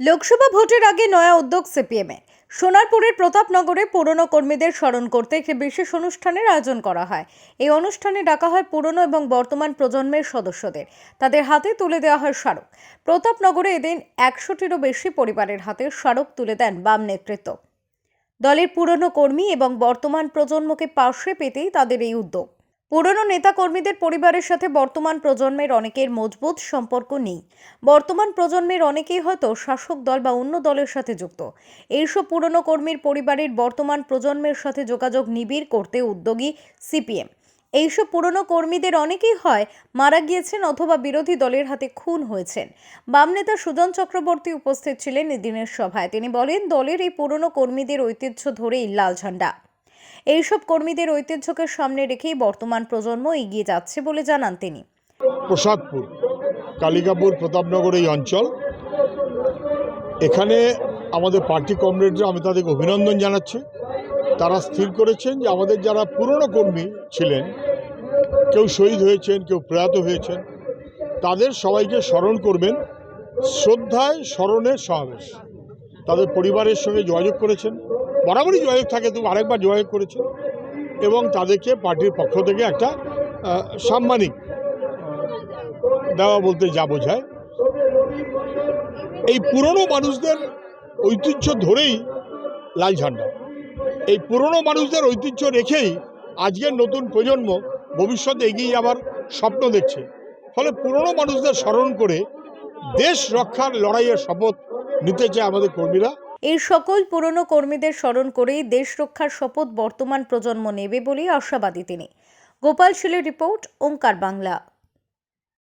লোকসভা ভোটের আগে নয়া উদ্যোগ সিপিএমে। সোনারপুরের প্রতাপনগরে পুরনো কর্মীদের স্মরণ করতে একটি বিশেষ অনুষ্ঠানের আয়োজন করা হয়। এই অনুষ্ঠানে ডাকা হয় পুরনো এবং বর্তমান প্রজন্মের সদস্যদের। তাদের হাতে তুলে দেওয়া হয় স্মারক। প্রতাপনগরে এদিন একশোটিরও বেশি পরিবারের হাতে স্মারক তুলে দেন বাম নেতৃত্ব। দলের পুরনো কর্মী এবং বর্তমান প্রজন্মকে পাশে পেতেই তাদের এই উদ্যোগ। পুরনো নেতাকর্মীদের পরিবারের সাথে বর্তমান প্রজন্মের অনেকের মজবুত সম্পর্ক নেই। বর্তমান প্রজন্মের অনেকেই হয়তো শাসক দল বা অন্য দলের সাথে যুক্ত। এইসব পুরনো কর্মীর পরিবারের বর্তমান প্রজন্মের সাথে যোগাযোগ নিবিড় করতে উদ্যোগী সিপিএম। এইসব পুরনো কর্মীদের অনেকেই হয় মারা গিয়েছেন অথবা বিরোধী দলের হাতে খুন হয়েছেন। বাম নেতা সুজন চক্রবর্তী উপস্থিত ছিলেন এদিনের সভায়। তিনি বলেন, দলের এই পুরনো কর্মীদের ঐতিহ্য ধরেই লাল ঝান্ডা। এইসব কর্মীদের ঐতিহ্যকে সামনে রেখেই বর্তমান প্রজন্ম এগিয়ে যাচ্ছে বলে জানান তিনি। প্রসাদপুর, কালিকাপুর, প্রতাপনগর এই অঞ্চল। এখানে আমাদের পার্টি কমরেডরা আমি তাদেরকে অভিনন্দন জানাচ্ছি। তারা স্থির করেছেন যে আমাদের যারা পুরনো কর্মী ছিলেন, কেউ শহীদ হয়েছেন, কেউ প্রয়াত হয়েছেন, তাদের সবাইকে স্মরণ করবেন। শ্রদ্ধায় স্মরণের সমাবেশ। তাদের পরিবারের সঙ্গে যোগাযোগ করেছেন। বরাবরই যোগাযোগ থাকে, তবু আরেকবার যোগাযোগ করেছেন এবং তাদেরকে পার্টির পক্ষ থেকে একটা সাম্মানিক দেওয়া বলতে যা বোঝায়। এই পুরনো মানুষদের ঐতিহ্য ধরেই লাল ঝান্ডা। এই পুরনো মানুষদের ঐতিহ্য রেখেই আজকের নতুন প্রজন্ম ভবিষ্যতে এগিয়ে যাওয়ার স্বপ্ন দেখছে। ফলে পুরনো মানুষদের স্মরণ করে দেশ রক্ষার লড়াইয়ের শপথ নিতে চায় আমাদের কর্মীরা। এই সকল পুরনো কর্মীদের স্মরণ করেই দেশ রক্ষার শপথ বর্তমান প্রজন্ম নেবে বলেই আশাবাদী তিনি। গোপাল শিলের রিপোর্ট, ওঙ্কার বাংলা।